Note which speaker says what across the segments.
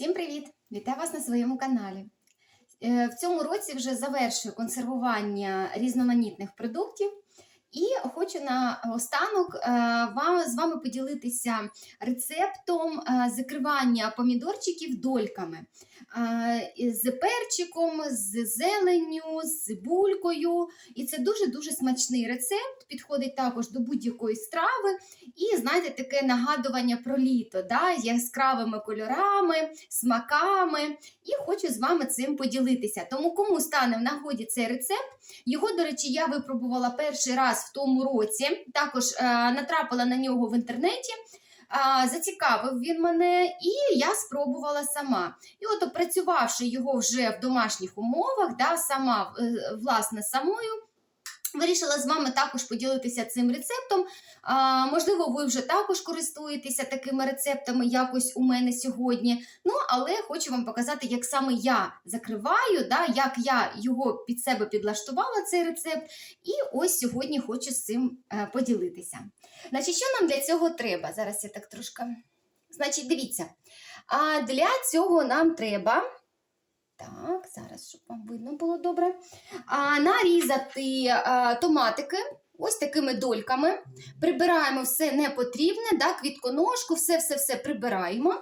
Speaker 1: Всім привіт! Вітаю вас на своєму каналі. Е, В цьому році вже завершую консервування різноманітних продуктів. І хочу на останок е, вам, з вами поділитися рецептом е, закривання помідорчиків дольками е, з перчиком, з зеленню, з цибулькою. І це дуже-дуже смачний рецепт. Підходить також до будь-якої страви. І знаєте, таке нагадування про літо, да, яскравими кольорами, смаками. І хочу з вами цим поділитися. Тому кому стане в нагоді цей рецепт, його, до речі, я випробувала перший раз в тому році. Також е, натрапила на нього в інтернеті. Зацікавив він мене, і я спробувала сама. І от опрацювавши його вже в домашніх умовах, да, сама е, власне самою. Вирішила з вами також поділитися цим рецептом. А, можливо, ви вже також користуєтеся такими рецептами якось у мене сьогодні. Ну, але хочу вам показати, як саме я закриваю, да, як я його під себе підлаштувала, цей рецепт. І ось сьогодні хочу з цим е, поділитися. Значить, що нам для цього треба? Зараз я так трошки. Значить, дивіться. А для цього нам треба. Так, зараз, щоб вам видно було добре. А, нарізати а, томатики ось такими дольками. Прибираємо все непотрібне, да, квітконожку, все-все-все прибираємо.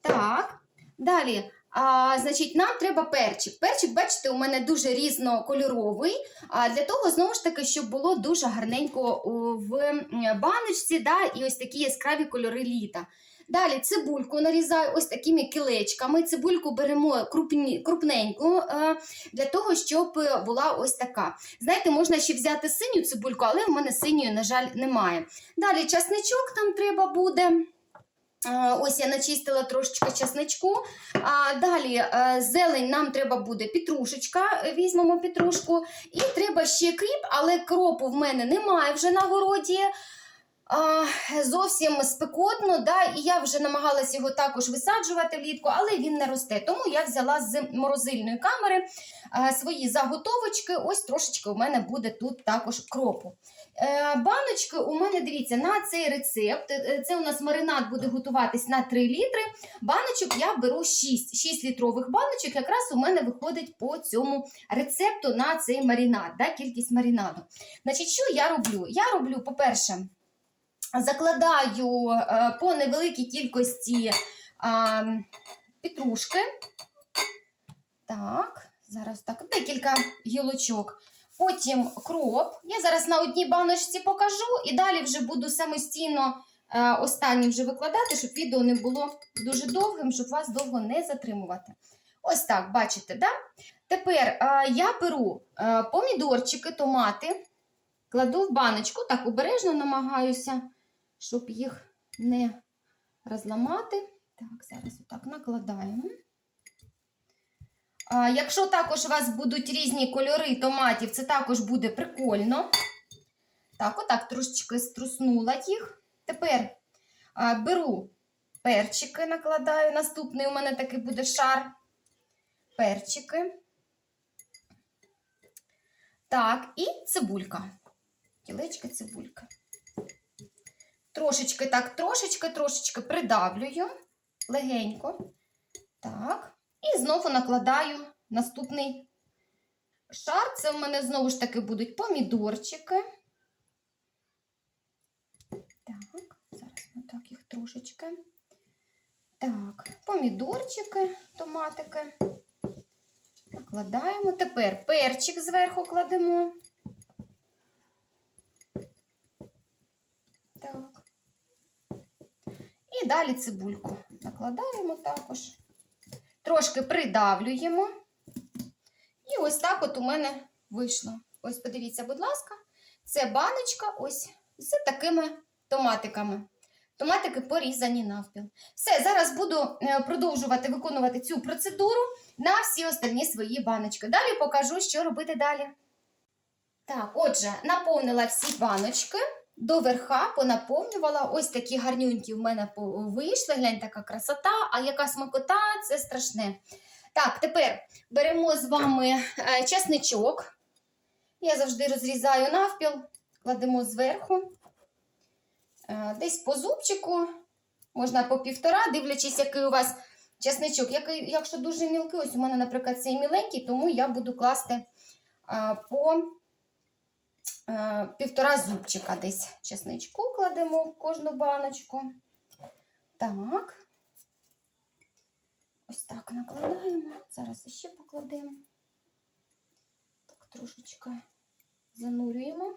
Speaker 1: Так, далі. А, значить, нам треба перчик. Перчик, бачите, у мене дуже різнокольоровий. А для того, знову ж таки, щоб було дуже гарненько в баночці, да, і ось такі яскраві кольори літа. Далі цибульку нарізаю ось такими кілечками. Цибульку беремо крупні, крупненьку е, для того, щоб була ось така. Знаєте, можна ще взяти синю цибульку, але в мене синьої, на жаль, немає. Далі часничок нам треба буде. Е, Ось я начистила трошечки часничку. А далі е, зелень нам треба буде петрушечка, е, візьмемо петрушку. І треба ще кріп, але кропу в мене немає вже на городі. А, зовсім спекотно, да, і я вже намагалась його також висаджувати влітку, але він не росте. Тому я взяла з морозильної камери а, свої заготовочки. Ось трошечки у мене буде тут також кропу. Е, баночки у мене, дивіться, на цей рецепт. е, Це у нас маринад буде готуватись на 3 літри. Баночок я беру 6. 6 літрових баночок якраз у мене виходить по цьому рецепту на цей маринад, да, кількість маринаду. Значить, що я роблю? Я роблю, по-перше, закладаю е, по невеликій кількості петрушки. Так, зараз так, декілька гілочок. Потім кроп. Я зараз на одній баночці покажу, і далі вже буду самостійно е, останній вже викладати, щоб відео не було дуже довгим, щоб вас довго не затримувати. Ось так, бачите, да? Тепер е, я беру помідорчики, томати, кладу в баночку, так обережно намагаюся, щоб їх не розламати. Так, зараз отак накладаємо. А, якщо також у вас будуть різні кольори томатів, це також буде прикольно. Так, отак трошечки струснула їх. Тепер а, беру перчики, накладаю. Наступний у мене такий буде шар. Перчики. Так, і цибулька. Кілечки цибулька. Трошечки так, трошечки, трошечки придавлюю легенько. Так. І знову накладаю наступний шар. Це в мене знову ж таки будуть помідорчики. Так, зараз ми так їх трошечки. Так, помідорчики, томатики. Накладаємо. Тепер перчик зверху кладемо. Так. Далі цибульку накладаємо також. Трошки придавлюємо. І ось так от у мене вийшло. Ось, подивіться, будь ласка, це баночка ось з такими томатиками. Томатики порізані навпіл. Все, зараз буду е, продовжувати виконувати цю процедуру на всі остальні свої баночки. Далі покажу, що робити далі. Так, отже, наповнила всі баночки. До верха понаповнювала. Ось такі гарнюнькі в мене вийшли. Глянь, така красота, а яка смакота це страшне. Так, тепер беремо з вами е, чесничок. Я завжди розрізаю навпіл, кладемо зверху. Е, Десь по зубчику, можна по півтора, дивлячись, який у вас чесничок. Якщо дуже мілкий, ось у мене, наприклад, цей міленький, тому я буду класти по а, півтора зубчика десь чесничку кладемо в кожну баночку. Так. Ось так накладаємо. Зараз ще покладемо. Так, трошечки занурюємо.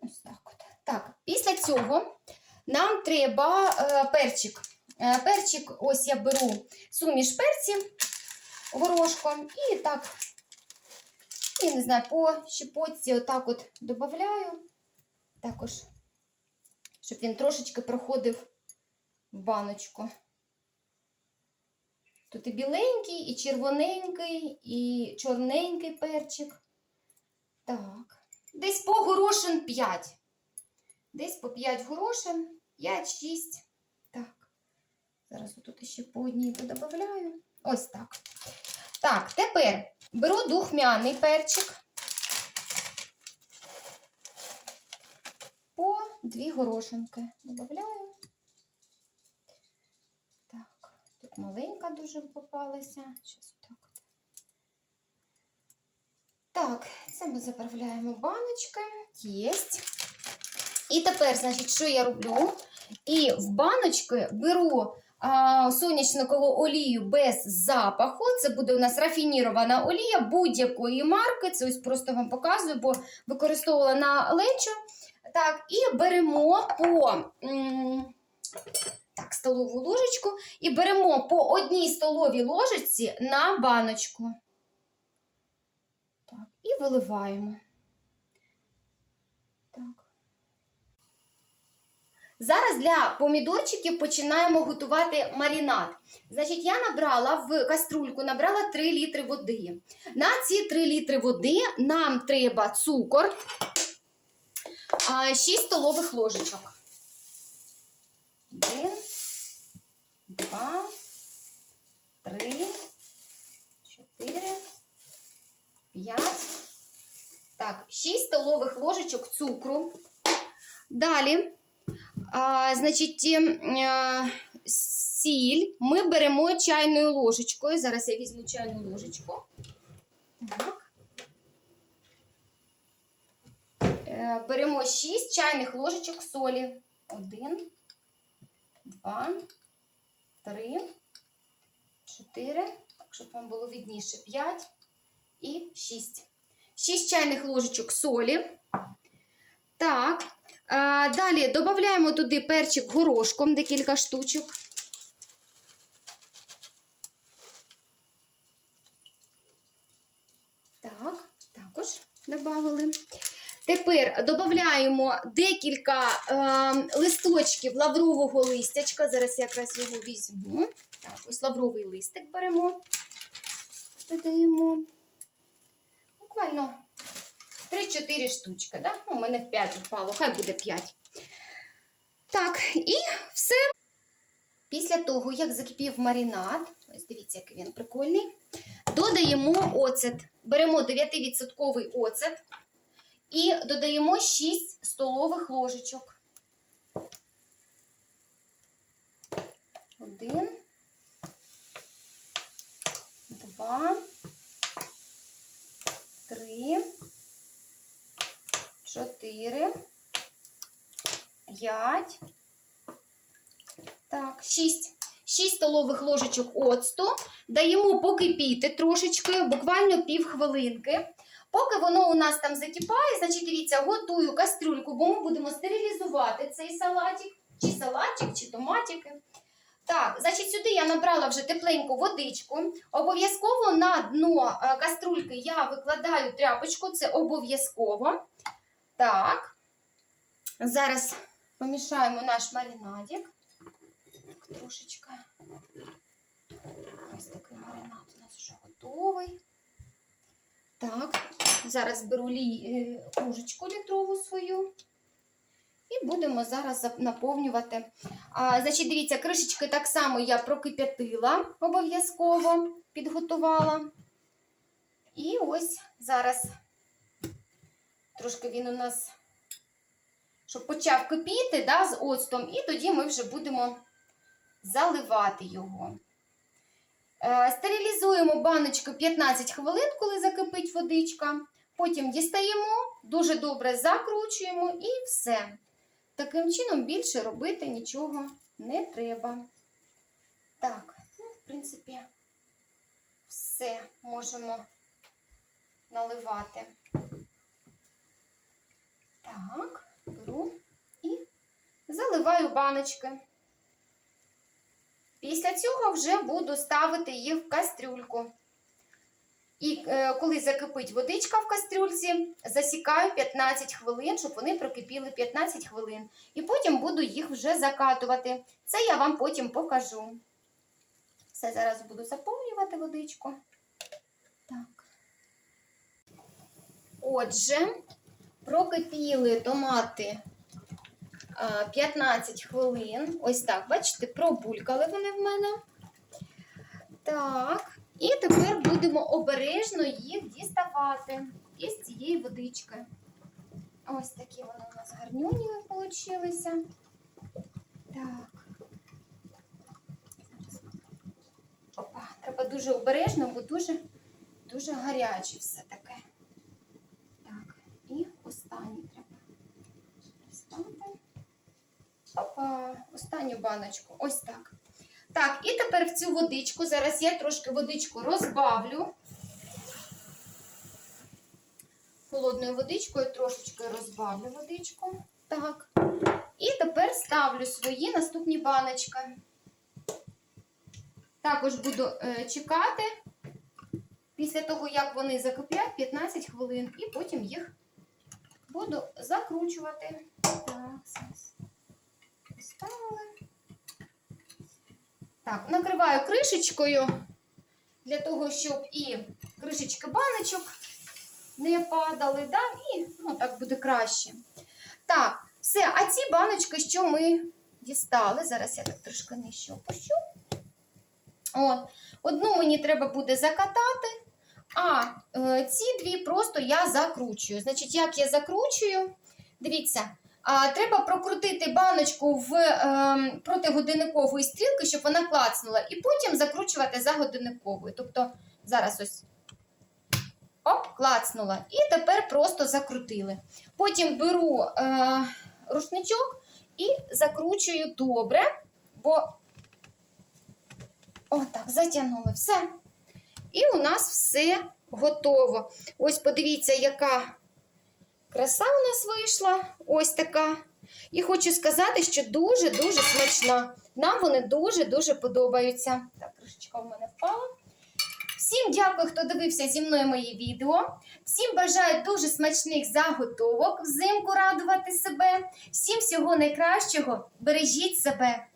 Speaker 1: Ось так от. Так, після цього нам треба е, перчик. Е, перчик, ось я беру суміш перців горошком і так, і не знаю, по щепотці отак от додаю. Також, щоб він трошечки проходив в баночку. Тут і біленький, і червоненький, і чорненький перчик. Так. Десь по горошин 5. Десь по 5 горошин, 5-6. Так. Зараз тут ще по одній додаю. Ось так. Так, тепер беру духмяний перчик. По 2 горошинки додаю. Так, тут маленька дуже попалася. Отак. Так, це ми заправляємо баночки. Єсть. І тепер, значить, що я роблю? І в баночки беру сонячникову олію без запаху. Це буде у нас рафінірована олія будь-якої марки. Це ось просто вам показую, бо використовувала на лечо. Так, і беремо по так, столову ложечку і беремо по одній столовій ложечці на баночку. Так, і виливаємо. Зараз для помідорчиків починаємо готувати маринад. Значить, я набрала в каструльку набрала 3 літри води. На ці 3 літри води нам треба цукор а, 6 столових ложечок. Один, два, три, чотири, п'ять. Так, 6 столових ложечок цукру. Далі, а, значить, е, сіль ми беремо чайною ложечкою. Зараз я візьму чайну ложечку. Так. Е, Беремо 6 чайних ложечок солі. Один, два, три, чотири. Так, щоб вам було видніше. П'ять і шість. 6 чайних ложечок солі. Так. Далі додаємо туди перчик горошком, декілька штучок. Так, також додали. Тепер додаємо декілька е, листочків лаврового листячка. Зараз я якраз його візьму. Так, ось лавровий листик беремо, додаємо. Буквально 3-4 штучки. Да? Ну, у мене в 5 впало, хай буде 5. Так, і все. Після того, як закипів маринад, ось дивіться, який він прикольний, додаємо оцет. Беремо 9% оцет. І додаємо 6 столових ложечок. 4, 5, так, 6. 6 столових ложечок оцту. Даємо покипіти трошечки, буквально пів хвилинки. Поки воно у нас там закипає, значить, дивіться, готую кастрюльку, бо ми будемо стерилізувати цей салатик, чи салатик, чи томатики. Так, значить, сюди я набрала вже тепленьку водичку. Обов'язково на дно е, каструльки я викладаю тряпочку, це обов'язково. Так, зараз помішаємо наш маринадик. Так, трошечки. Ось такий маринад у нас вже готовий. Так, зараз беру е, літрову свою. І будемо зараз наповнювати. А, значить, дивіться, кришечки так само я прокип'ятила, обов'язково підготувала. І ось зараз трошки він у нас, щоб почав кипіти да, з оцтом, і тоді ми вже будемо заливати його. Е, Стерилізуємо баночку 15 хвилин, коли закипить водичка. Потім дістаємо, дуже добре закручуємо і все. Таким чином більше робити нічого не треба. Так, ну, в принципі, все можемо наливати. Так, беру і заливаю баночки. Після цього вже буду ставити їх в кастрюльку. І е, коли закипить водичка в кастрюльці, засікаю 15 хвилин, щоб вони прокипіли 15 хвилин. І потім буду їх вже закатувати. Це я вам потім покажу. Все, зараз буду заповнювати водичку. Так. Отже, прокипіли томати 15 хвилин. Ось так, бачите, пробулькали вони в мене. Так. І тепер будемо обережно їх діставати із цієї водички. Ось такі вони у нас гарнюні получилися. Так. Опа, треба дуже обережно, бо дуже, дуже гаряче все таке. Останній треба дістати. Опа, останню баночку. Ось так. Так, і тепер в цю водичку, зараз я трошки водичку розбавлю. Холодною водичкою трошечки розбавлю водичку. Так. І тепер ставлю свої наступні баночки. Також буду е, чекати після того, як вони закипять 15 хвилин, і потім їх буду закручувати. Так. Так, накриваю кришечкою для того, щоб і кришечки баночок не падали, да? і ну, так буде краще. Так, все, а ці баночки, що ми дістали, зараз я так трошки нижче опущу. От, одну мені треба буде закатати, а е, ці дві просто я закручую. Значить, як я закручую, дивіться. А, треба прокрутити баночку в е, проти стрілки, щоб вона клацнула, і потім закручувати за годинниковою. Тобто, зараз ось оп, клацнула. І тепер просто закрутили. Потім беру е, рушничок і закручую добре, бо отак, затягнули все. І у нас все готово. Ось подивіться, яка. Краса у нас вийшла ось така. І хочу сказати, що дуже-дуже смачна. Нам вони дуже-дуже подобаються. Так, кришечка в мене впала. Всім дякую, хто дивився зі мною моє відео. Всім бажаю дуже смачних заготовок взимку радувати себе. Всім всього найкращого. Бережіть себе.